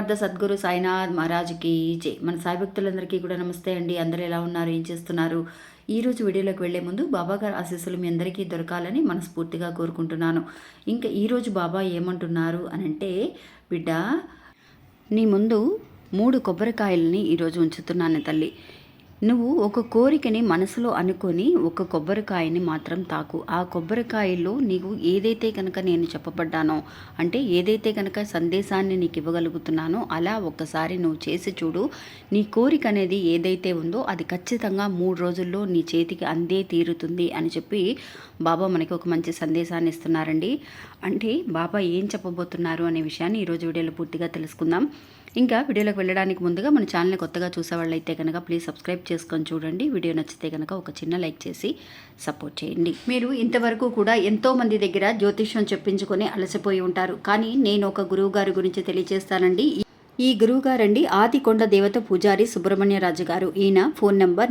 సమర్థ సద్గురు సాయినాథ్ మహారాజ్కి జై. మన సాయి భక్తులందరికీ కూడా నమస్తే అండి. అందరూ ఎలా ఉన్నారు? ఏం చేస్తున్నారు? ఈ రోజు వీడియోలోకి వెళ్ళే ముందు బాబా గారి ఆశీస్సులు మీ అందరికీ దొరకాలని మనస్ఫూర్తిగా కోరుకుంటున్నాను. ఇంకా ఈరోజు బాబా ఏమంటున్నారు అని అంటే బిడ్డ నీ ముందు మూడు కొబ్బరికాయలని ఈరోజు ఉంచుతున్నాను తల్లి. నువ్వు ఒక కోరికని మనసులో అనుకొని ఒక కొబ్బరికాయని మాత్రం తాకు. ఆ కొబ్బరికాయలో నీకు ఏదైతే కనుక నేను చెప్పబడ్డానో అంటే ఏదైతే కనుక సందేశాన్ని నీకు ఇవ్వగలుగుతున్నానో అలా ఒక్కసారి నువ్వు చేసి చూడు. నీ కోరిక అనేది ఏదైతే ఉందో అది ఖచ్చితంగా మూడు రోజుల్లో నీ చేతికి అందే తీరుతుంది అని చెప్పి బాబా మనకి ఒక మంచి సందేశాన్ని ఇస్తున్నారండి. అంటే బాబా ఏం చెప్పబోతున్నారు అనే విషయాన్ని ఈరోజు వీడియోలో పూర్తిగా తెలుసుకుందాం. ఇంకా వీడియోలోకి వెళ్ళడానికి ముందుగా మన ఛానల్ని కొత్తగా చూసేవాళ్ళైతే కనుక ప్లీజ్ సబ్స్క్రైబ్ చేసుకొని చూడండి. వీడియో నచ్చితే కనుక ఒక చిన్న లైక్ చేసి సపోర్ట్ చేయండి. మీరు ఇంతవరకు కూడా ఎంతో మంది దగ్గర జ్యోతిష్యం చెప్పించుకొని అలసిపోయి ఉంటారు. కానీ నేను ఒక గురువు గారి గురించి తెలియజేస్తానండి. ఈ గురువు గారండి ఆదికొండ దేవత పూజారి సుబ్రహ్మణ్యరాజు గారు ఈయన phone number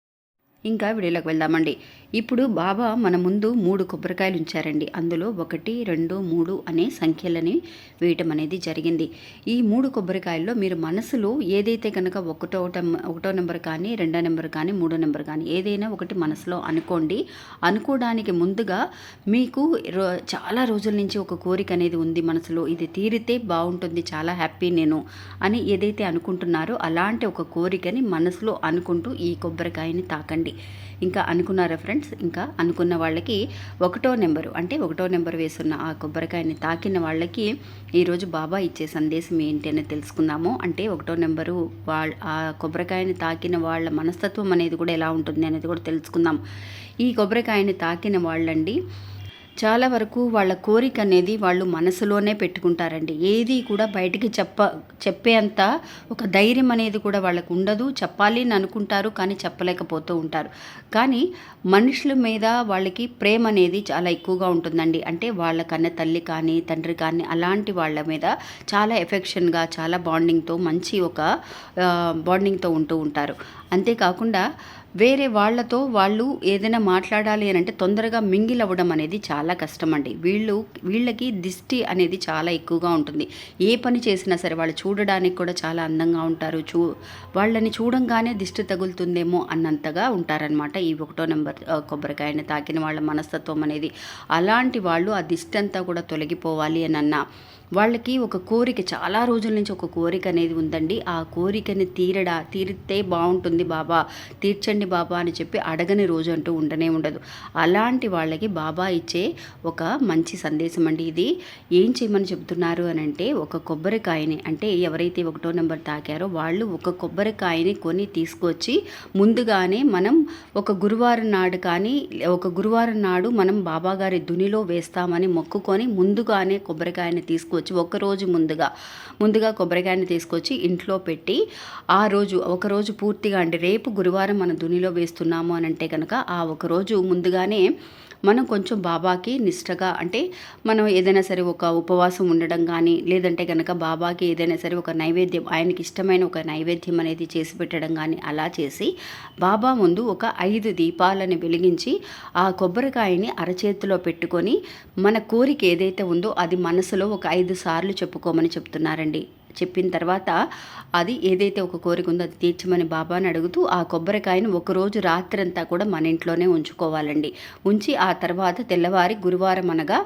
ఇంకా వీడియోలోకి వెళ్దామండి. ఇప్పుడు బాబా మన ముందు మూడు కొబ్బరికాయలు ఉంచారండి. అందులో ఒకటి రెండు మూడు అనే సంఖ్యలని వేయటం అనేది జరిగింది. ఈ మూడు కొబ్బరికాయల్లో మీరు మనసులో ఏదైతే కనుక ఒకటో ఒకటో నెంబర్ కానీ రెండో నెంబర్ కానీ మూడో నెంబర్ కానీ ఏదైనా ఒకటి మనసులో అనుకోండి. అనుకోవడానికి ముందుగా మీకు రో- చాలా రోజుల నుంచి ఒక కోరిక అనేది ఉంది మనసులో. ఇది తీరితే బాగుంటుంది చాలా హ్యాపీ నేను అని ఏదైతే అనుకుంటున్నారో అలాంటి ఒక కోరికని మనసులో అనుకుంటూ ఈ కొబ్బరికాయని తాకండి. ఇంకా అనుకున్నారా ఫ్రెండ్స్ ఇంకా అనుకున్న వాళ్ళకి ఒకటో నెంబరు అంటే ఒకటో నెంబర్ వేసున్న ఆ కొబ్బరికాయని తాకిన వాళ్ళకి ఈరోజు బాబా ఇచ్చే సందేశం ఏంటి అని తెలుసుకుందాము. అంటే ఒకటో నెంబరు వాళ్ళ ఆ కొబ్బరికాయని తాకిన వాళ్ళ మనస్తత్వం అనేది కూడా ఎలా ఉంటుంది అనేది కూడా తెలుసుకుందాం. ఈ కొబ్బరికాయని తాకిన వాళ్ళండి చాలా వరకు వాళ్ళ కోరిక అనేది వాళ్ళు మనసులోనే పెట్టుకుంటారండి. ఏది కూడా బయటికి చెప్ప చెప్పేంత ఒక ధైర్యం అనేది కూడా వాళ్ళకు ఉండదు. చెప్పాలి అని అనుకుంటారు కానీ చెప్పలేకపోతూ ఉంటారు. కానీ మనుషుల మీద వాళ్ళకి ప్రేమ అనేది చాలా ఎక్కువగా ఉంటుందండి. అంటే వాళ్ళకన్నా తల్లి కానీ తండ్రి కానీ అలాంటి వాళ్ళ మీద చాలా ఎఫెక్షన్గా చాలా బాండింగ్తో మంచి ఒక బాండింగ్తో ఉంటూ ఉంటారు. అంతేకాకుండా వేరే వాళ్ళతో వాళ్ళు ఏదైనా మాట్లాడాలి అని అంటే తొందరగా మింగిల్ అవ్వడం అనేది చాలా కష్టం అండి వీళ్ళు వీళ్ళకి దిష్టి అనేది చాలా ఎక్కువగా ఉంటుంది. ఏ పని చేసినా సరే వాళ్ళు చూడడానికి కూడా చాలా అందంగా ఉంటారు. చూ వాళ్ళని చూడంగానే దిష్టి తగులుతుందేమో అన్నంతగా ఉంటారనమాట ఈ ఒకటో నెంబర్ కొబ్బరికాయని తాకిన వాళ్ళ మనస్తత్వం అనేది. అలాంటి వాళ్ళు ఆ దిష్టి అంతా కూడా తొలగిపోవాలి అని అన్న వాళ్ళకి ఒక కోరిక చాలా రోజుల నుంచి ఒక కోరిక అనేది ఉందండి. ఆ కోరికని తీరడా తీరితే బాగుంటుంది బాబా. తీర్చండి బాబా అని చెప్పి అడగని రోజు అంటూ ఉండనే ఉండదు. అలాంటి వాళ్ళకి బాబా ఇచ్చే ఒక మంచి సందేశం అండి ఇది. ఏం చేయమని చెబుతున్నారు అని అంటే ఒక కొబ్బరికాయని అంటే ఎవరైతే ఒకటో నెంబర్ తాకారో వాళ్ళు ఒక కొబ్బరికాయని కొని తీసుకొచ్చి ముందుగానే మనం ఒక గురువారం నాడు కానీ ఒక గురువారం నాడు మనం బాబా గారి దునిలో వేస్తామని మొక్కుకొని ముందుగానే కొబ్బరికాయని తీసుకొచ్చి ఒక రోజు ముందుగా ముందుగా కొబ్బరికాయని తీసుకొచ్చి ఇంట్లో పెట్టి ఆ రోజు ఒక రోజు పూర్తిగా అంటే రేపు గురువారం మన దునిలో వేస్తున్నాము అని అంటే కనుక ఆ ఒక రోజు ముందుగానే మనం కొంచెం బాబాకి నిష్టగా అంటే మనం ఏదైనా సరే ఒక ఉపవాసం ఉండడం కానీ లేదంటే కనుక బాబాకి ఏదైనా సరే ఒక నైవేద్యం ఆయనకి ఇష్టమైన ఒక నైవేద్యం అనేది చేసి పెట్టడం కానీ అలా చేసి బాబా ముందు ఒక ఐదు దీపాలను వెలిగించి ఆ కొబ్బరికాయని అరచేతిలో పెట్టుకొని మన కోరిక ఏదైతే ఉందో అది మనసులో ఒక ఐదు సార్లు చెప్పుకోమని చెప్తున్నారండి. చెప్పిన తర్వాత అది ఏదైతే ఒక కోరిక ఉందో అది తీర్చమని బాబాని అడుగుతూ ఆ కొబ్బరికాయను ఒకరోజు రాత్రంతా కూడా మన ఇంట్లోనే ఉంచుకోవాలండి. ఉంచి ఆ తర్వాత తెల్లవారి గురువారం అనగా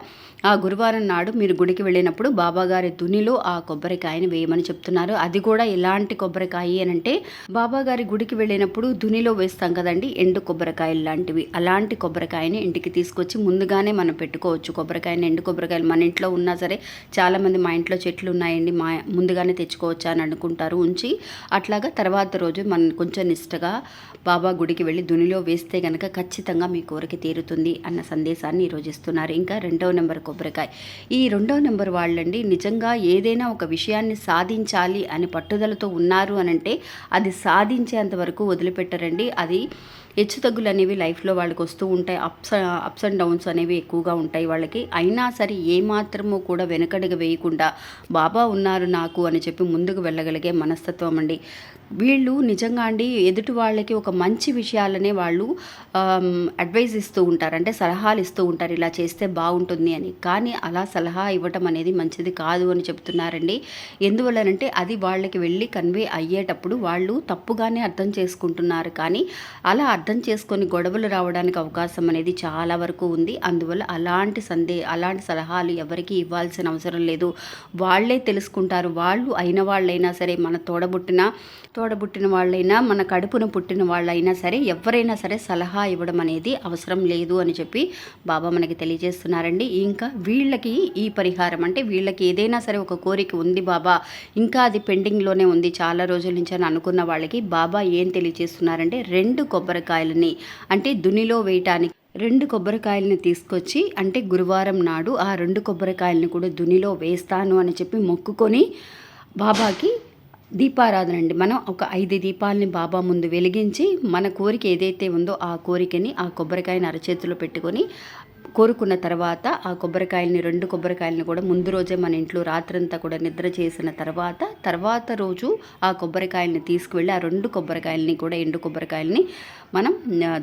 ఆ గురువారం నాడు మీరు గుడికి వెళ్ళినప్పుడు బాబాగారి దునిలో ఆ కొబ్బరికాయని వేయమని చెప్తున్నారు. అది కూడా ఎలాంటి కొబ్బరికాయ అని అంటే బాబాగారి గుడికి వెళ్ళినప్పుడు దునిలో వేస్తాం కదండి ఎండు కొబ్బరికాయలు లాంటివి. అలాంటి కొబ్బరికాయని ఇంటికి తీసుకొచ్చి ముందుగానే మనం పెట్టుకోవచ్చు. కొబ్బరికాయని ఎండు కొబ్బరికాయలు మన ఇంట్లో ఉన్నా సరే చాలామంది మా ఇంట్లో చెట్లు ఉన్నాయండి మా ముందుగా ముందుగానే తెచ్చుకోవచ్చా అని అనుకుంటారు. ఉంచి అట్లాగా తర్వాత రోజు మనం కొంచెం నిష్టగా బాబా గుడికి వెళ్ళి దునిలో వేస్తే కనుక ఖచ్చితంగా మీ కోరిక తీరుతుంది అన్న సందేశాన్ని ఈరోజు ఇస్తున్నారు. ఇంకా రెండవ నెంబర్ కొబ్బరికాయ. ఈ రెండవ నెంబర్ వాళ్ళండి నిజంగా ఏదైనా ఒక విషయాన్ని సాధించాలి అని పట్టుదలతో ఉన్నారు అని అంటే అది సాధించేంత వరకు వదిలిపెట్టరండి. అది హెచ్చుతగ్గులు అనేవి లైఫ్లో వాళ్ళకి వస్తూ ఉంటాయి. అప్స్ అప్స్ అండ్ డౌన్స్ అనేవి ఎక్కువగా ఉంటాయి వాళ్ళకి. అయినా సరే ఏమాత్రమూ కూడా వెనకడుగు వేయకుండా బాబా ఉన్నారు నాకు అని చెప్పి ముందుకు వెళ్ళగలిగే మనస్తత్వం అండి. వీళ్ళు నిజంగా అండి ఎదుటి వాళ్ళకి ఒక మంచి విషయాలనే వాళ్ళు అడ్వైజ్ ఇస్తూ ఉంటారు. అంటే సలహాలు ఇస్తూ ఉంటారు. ఇలా చేస్తే బాగుంటుంది అని. కానీ అలా సలహా ఇవ్వటం అనేది మంచిది కాదు అని చెప్తున్నారండి. ఎందువల్లనంటే అది వాళ్ళకి వెళ్ళి కన్వే అయ్యేటప్పుడు వాళ్ళు తప్పుగానే అర్థం చేసుకుంటున్నారు. కానీ అలా అర్థం చేసుకొని గొడవలు రావడానికి అవకాశం అనేది చాలా వరకు ఉంది. అందువల్ల అలాంటి సందే అలాంటి సలహాలు ఎవరికి ఇవ్వాల్సిన అవసరం లేదు. వాళ్ళే తెలుసుకుంటారు. వాళ్ళు అయిన వాళ్ళైనా సరే మన తోడబుట్టిన తోడబుట్టిన వాళ్ళైనా మన కడుపున పుట్టిన వాళ్ళైనా సరే ఎవరైనా సరే సలహా ఇవ్వడం అనేది అవసరం లేదు అని చెప్పి బాబా మనకి తెలియజేస్తున్నారండి. ఇంకా వీళ్ళకి ఈ పరిహారం అంటే వీళ్ళకి ఏదైనా సరే ఒక కోరిక ఉంది బాబా ఇంకా అది పెండింగ్లోనే ఉంది. చాలా రోజుల నుంచి అని అనుకున్న వాళ్ళకి బాబా ఏం తెలియజేస్తున్నారంటే రెండు కొబ్బరికాయలని అంటే దునిలో వేయటానికి రెండు కొబ్బరికాయలని తీసుకొచ్చి అంటే గురువారం నాడు ఆ రెండు కొబ్బరికాయలని కూడా దునిలో వేస్తాను అని చెప్పి మొక్కుకొని బాబాకి దీపారాధన అండి. మనం ఒక ఐదు దీపాలని బాబా ముందు వెలిగించి మన కోరిక ఏదైతే ఉందో ఆ కోరికని ఆ కొబ్బరికాయని అరచేతిలో పెట్టుకొని కోరుకున్న తర్వాత ఆ కొబ్బరికాయలని రెండు కొబ్బరికాయలని కూడా ముందు రోజే మన ఇంట్లో రాత్రంతా కూడా నిద్ర చేసిన తర్వాత తర్వాత రోజు ఆ కొబ్బరికాయలని తీసుకువెళ్ళి ఆ రెండు కొబ్బరికాయలని కూడా ఎండు కొబ్బరికాయలని మనం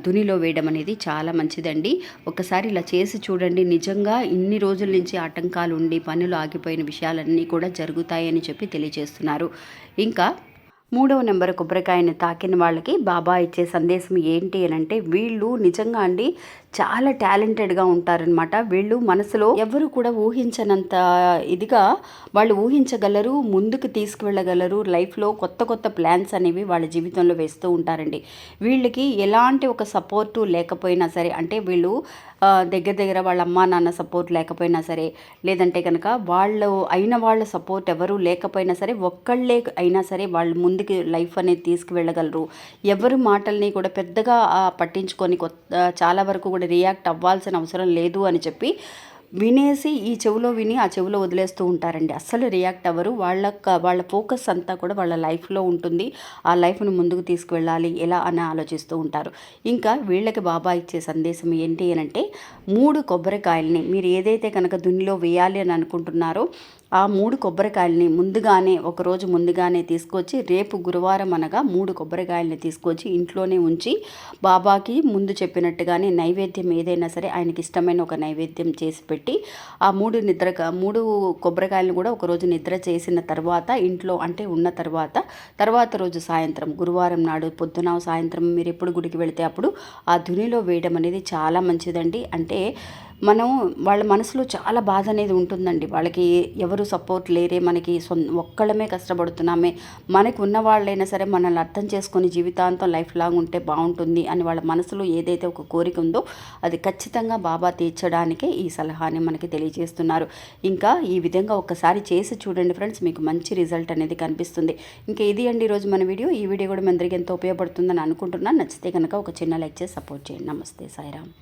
దునిలో వేయడం అనేది చాలా మంచిదండి. ఒకసారి ఇలా చేసి చూడండి. నిజంగా ఇన్ని రోజుల నుంచి ఆటంకాలు ఉండి పనులు ఆగిపోయిన విషయాలన్నీ కూడా జరుగుతాయని చెప్పి తెలియజేస్తున్నారు. ఇంకా మూడవ నెంబర్ కొబ్బరికాయని తాకిన వాళ్ళకి బాబా ఇచ్చే సందేశం ఏంటి అని అంటే వీళ్ళు నిజంగా అండి చాలా టాలెంటెడ్గా ఉంటారనమాట వీళ్ళు మనసులో ఎవరు కూడా ఊహించనంత ఇదిగా వాళ్ళు ఊహించగలరు ముందుకు తీసుకువెళ్ళగలరు లైఫ్లో కొత్త కొత్త ప్లాన్స్ అనేవి వాళ్ళ జీవితంలో వేస్తూ ఉంటారండి. వీళ్ళకి ఎలాంటి ఒక సపోర్టు లేకపోయినా సరే అంటే వీళ్ళు దగ్గర దగ్గర వాళ్ళ అమ్మా నాన్న సపోర్ట్ లేకపోయినా సరే లేదంటే కనుక వాళ్ళు అయిన వాళ్ళ సపోర్ట్ ఎవరు లేకపోయినా సరే ఒక్కళ్ళే అయినా సరే వాళ్ళు ముందు ముందుకు లైఫ్ అనేది తీసుకువెళ్ళగలరు? ఎవరి మాటల్ని కూడా పెద్దగా పట్టించుకొని కొత్త చాలా వరకు కూడా రియాక్ట్ అవ్వాల్సిన అవసరం లేదు అని చెప్పి వినేసి ఈ చెవిలో విని ఆ చెవిలో వదిలేస్తూ ఉంటారండి. అస్సలు రియాక్ట్ అవ్వరు. వాళ్ళ వాళ్ళ ఫోకస్ అంతా కూడా వాళ్ళ లైఫ్లో ఉంటుంది. ఆ లైఫ్ను ముందుకు తీసుకువెళ్ళాలి ఎలా అని ఆలోచిస్తూ ఉంటారు. ఇంకా వీళ్ళకి బాబా ఇచ్చే సందేశం ఏంటి అని అంటే మూడు కొబ్బరికాయల్ని మీరు ఏదైతే కనుక దున్నిలో వేయాలి అని అనుకుంటున్నారో ఆ మూడు కొబ్బరికాయలని ముందుగానే ఒకరోజు ముందుగానే తీసుకొచ్చి రేపు గురువారం అనగా మూడు కొబ్బరికాయలని తీసుకొచ్చి ఇంట్లోనే ఉంచి బాబాకి ముందు చెప్పినట్టుగానే నైవేద్యం ఏదైనా సరే ఆయనకి ఇష్టమైన ఒక నైవేద్యం చేసి పెట్టి ఆ మూడు నిద్ర మూడు కొబ్బరికాయలను కూడా ఒకరోజు నిద్ర చేసిన తర్వాత ఇంట్లో అంటే ఉన్న తర్వాత తర్వాత రోజు సాయంత్రం గురువారం నాడు పొద్దున సాయంత్రం మీరు ఎప్పుడు గుడికి వెళితే అప్పుడు ఆ ధునిలో వేయడం అనేది చాలా మంచిదండి. అంటే మనం వాళ్ళ మనసులో చాలా బాధ అనేది ఉంటుందండి. వాళ్ళకి ఎవరు సపోర్ట్ లేరే మనకి సొ ఒక్కళ్ళమే కష్టపడుతున్నామే. మనకు ఉన్న వాళ్ళైనా సరే మనల్ని అర్థం చేసుకొని జీవితాంతం లైఫ్ లాంగ్ ఉంటే బాగుంటుంది అని వాళ్ళ మనసులో ఏదైతే ఒక కోరిక ఉందో అది ఖచ్చితంగా బాబా తీర్చడానికే ఈ సలహాని మనకి తెలియజేస్తున్నారు. ఇంకా ఈ విధంగా ఒక్కసారి చేసి చూడండి ఫ్రెండ్స్ మీకు మంచి రిజల్ట్ అనేది కనిపిస్తుంది. ఇంకా ఇది అండి ఈరోజు మన వీడియో. ఈ వీడియో కూడా మీ అందరికీ ఎంతో ఉపయోగపడుతుందని అనుకుంటున్నాను. నచ్చితే కనుక ఒక చిన్న లైక్ చేసి సపోర్ట్ చేయండి. నమస్తే సాయిరామ్.